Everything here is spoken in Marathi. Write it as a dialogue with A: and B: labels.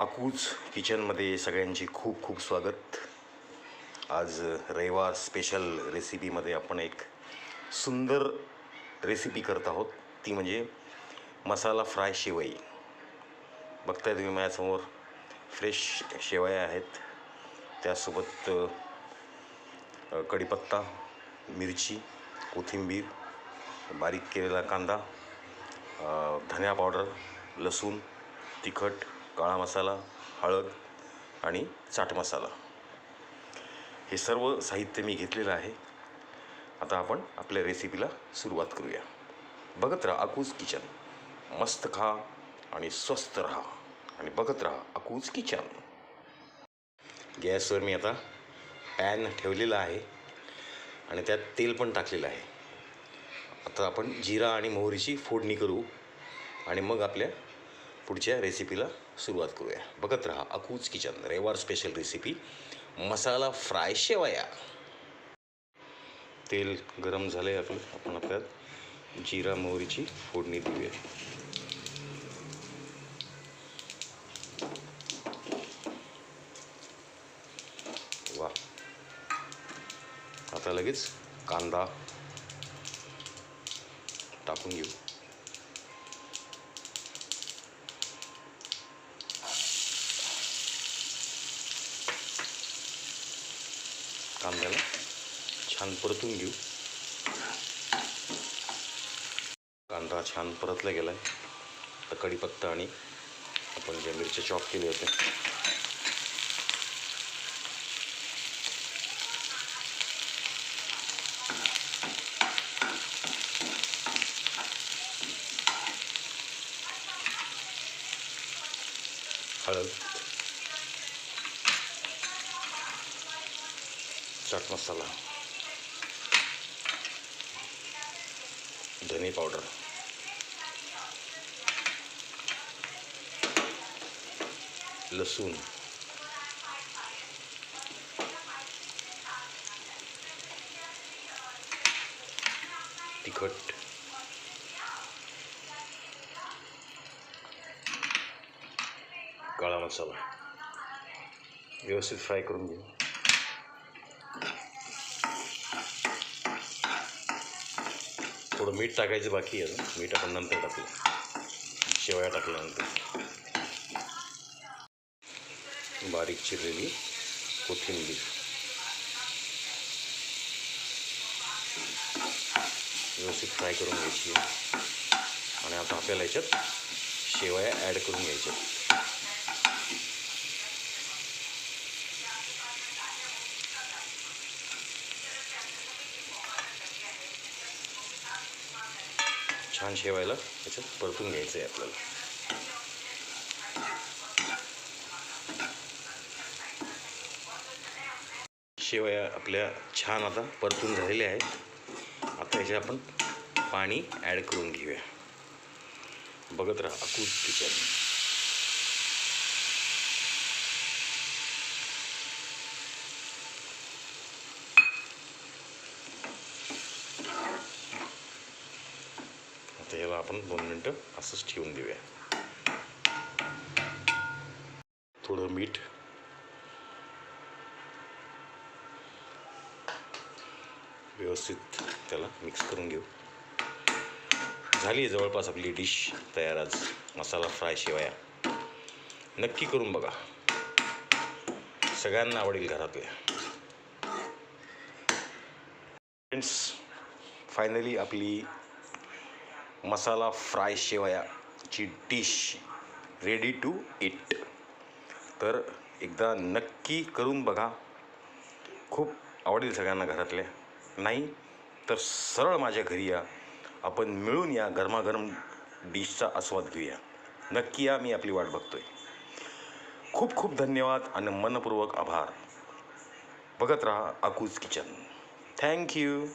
A: अकूज किचनमध्ये सगळ्यांची खूप खूप स्वागत. आज रविवार स्पेशल रेसिपीमध्ये आपण एक सुंदर रेसिपी करत आहोत. ती म्हणजे मसाला फ्राय शेवई. बघताय तुम्ही माझ्यासमोर फ्रेश शेवया आहेत. त्यासोबत कढीपत्ता मिरची कोथिंबीर बारीक केलेला कांदा धन्या धनिया पावडर लसूण तिखट काळा मसाला हळद आणि चाट मसाला. हे सर्व साहित्य मी घेतलेलं आहे. आता आपण आपल्या रेसिपीला सुरुवात करूया. बघत राहा अकूज किचन. मस्त खा आणि स्वस्त राहा. आणि बघत राहा अकूज किचन. गॅसवर मी आता पॅन ठेवलेला आहे आणि त्यात तेल पण टाकलेलं आहे. आता आपण जिरा आणि मोहरीची फोडणी करू आणि मग आपल्या पुढच्या रेसिपीला सुरुवात करूया. बघत राहा अकूज किचन रविवार स्पेशल रेसिपी मसाला फ्राय शेवया. तेल गरम झालं आहे आपलं. आपण आपल्यात जिरा मोहरीची फोडणी देऊया. वा. आता लगेच कांदा टाकून घेऊ. छान परतून घेऊ. कांदा छान परतला गेला आहे तर कढीपत्ता आणि आपण जे मिरचे चॉप केले होते हळद. चाट मसाला. धने पावडर. लसूण. तिखट. काळा मसाला. व्यवस्थित फ्राय करून घेऊ. थोडं मीठ टाकायचं बाकी आहे अजून. मीठ आपण नंतर टाकलं शेवया टाकल्यानंतर. बारीक चिरलेली कोथिंबीर. व्यवस्थित फ्राय करून घ्यायची. आणि आता आपल्याला याच्यात शेवया ॲड करून घ्यायच्या. छान शेवायला त्याच्यात परतून घ्यायचं आहे आपल्याला. शेवया आपल्या छान आता परतून झालेल्या आहेत. आता याच्यात आपण पाणी ॲड करून घेऊया. बघत राहा अकूज किचन. आता आपण दोन मिनटं असंच ठेवून देऊया. थोडं मीठ. व्यवस्थित त्याला मिक्स करून घेऊ. झाली जवळपास आपली डिश तयार आज. मसाला फ्राय शिवाया. नक्की करून बघा. सगळ्यांना आवडेल घरातल्या. फ्रेंड्स फायनली आपली मसाला फ्राय शेवयाची डिश रेडी टू इट तर एकदा नक्की करून बघा. खूप आवडेल सगळ्यांना घरातल्या नाही तर सरळ माझ्या घरी या. आपण मिळून या गरमागरम डिशचा आस्वाद घेऊया. नक्की या मी आपली वाट बघतोय. खूप खूप धन्यवाद आणि मनपूर्वक आभार. बघत राहा अकूज किचन. थँक्यू